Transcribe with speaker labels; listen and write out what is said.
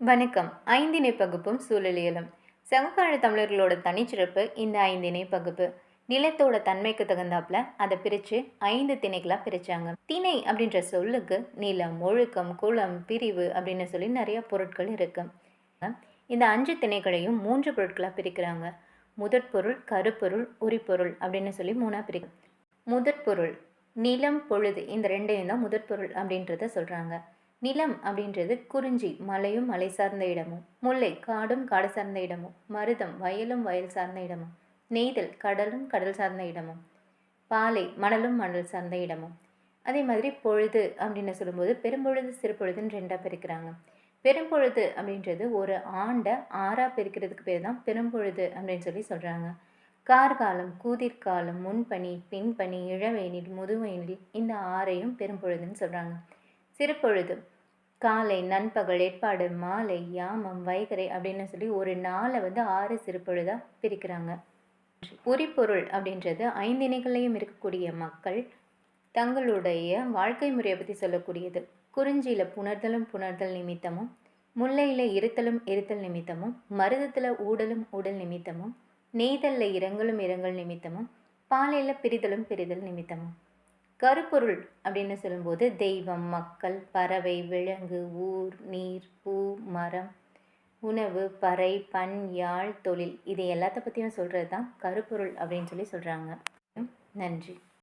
Speaker 1: வணக்கம். ஐந்திணை பகுப்பும் சூழலியலும். சமகால தமிழர்களோட தனிச்சிறப்பு இந்த ஐந்திணை பகுப்பு. நிலத்தோட தன்மைக்கு தகுந்தாப்புல அதை பிரித்து ஐந்து திணைகளாக பிரித்தாங்க திணை அப்படின்ற சொல்லுக்கு நிலம் ஒழுக்கம் குளம் பிரிவு அப்படின்னு சொல்லி நிறைய பொருட்கள் இருக்குது இந்த அஞ்சு திணைகளையும் மூன்று பொருட்களாக பிரிக்கிறாங்க. முதற்பொருள் கருப்பொருள் உரிப்பொருள் அப்படின்னு சொல்லி மூணாக பிரிக்கும் முதற்பொருள் நிலம் பொழுது இந்த ரெண்டையும் தான் முதற்பொருள் அப்படின்றத சொல்கிறாங்க நிலம் அப்படின்றது குறிஞ்சி மலையும் மலை சார்ந்த இடமும். முல்லை காடும் காடு சார்ந்த இடமும். மருதம் வயலும் வயல் சார்ந்த இடமும். நெய்தல் கடலும் கடல் சார்ந்த இடமும். பாலை மணலும் மணல் சார்ந்த இடமும். அதே மாதிரி பொழுது அப்படின்னு சொல்லும்போது பெரும்பொழுது சிறுபொழுதுன்னு ரெண்டாக பிரிக்கிறாங்க. பெரும்பொழுது அப்படின்றது ஒரு ஆண்டை ஆறாக பிரிக்கிறதுக்கு பேர் தான் பெரும்பொழுது அப்படின்னு சொல்லி சொல்கிறாங்க கார்காலம் கூதிர்காலம் முன்பனி பின்பனி இளவேனில் முதுவெயினில் இந்த ஆறையும் பெரும்பொழுதுன்னு சொல்கிறாங்க சிறுபொழுது காலை நண்பகல் ஏற்பாடு மாலை யாமம் வைகரை அப்படின்னு சொல்லி ஒரு நாளை வந்து ஆறு சிறுபொழுதாக பிரிக்கிறாங்க. உரிப்பொருள் அப்படின்றது ஐந்திணைகளையும் இருக்கக்கூடிய மக்கள் தங்களுடைய வாழ்க்கை முறையை பற்றி சொல்லக்கூடியது. குறிஞ்சியில் புணர்தலும் புணர்தல் நிமித்தமும் முல்லையில் இருத்தலும் இருத்தல் நிமித்தமும் மருதத்தில் ஊடலும் ஊடல் நிமித்தமும் நெய்தலில் இரங்கலும் இரங்கல் நிமித்தமும் பாலையில் பிரிதலும் பிரிதல் நிமித்தமும். கருப்பொருள் அப்படின்னு சொல்லும்போது தெய்வம் மக்கள் பறவை விலங்கு ஊர் நீர் பூ மரம் உணவு பறை பண் யாழ் தொழில். இது எல்லாத்த பற்றியும் சொல்கிறது தான் கருப்பொருள் அப்படின்னு சொல்லி சொல்கிறாங்க நன்றி.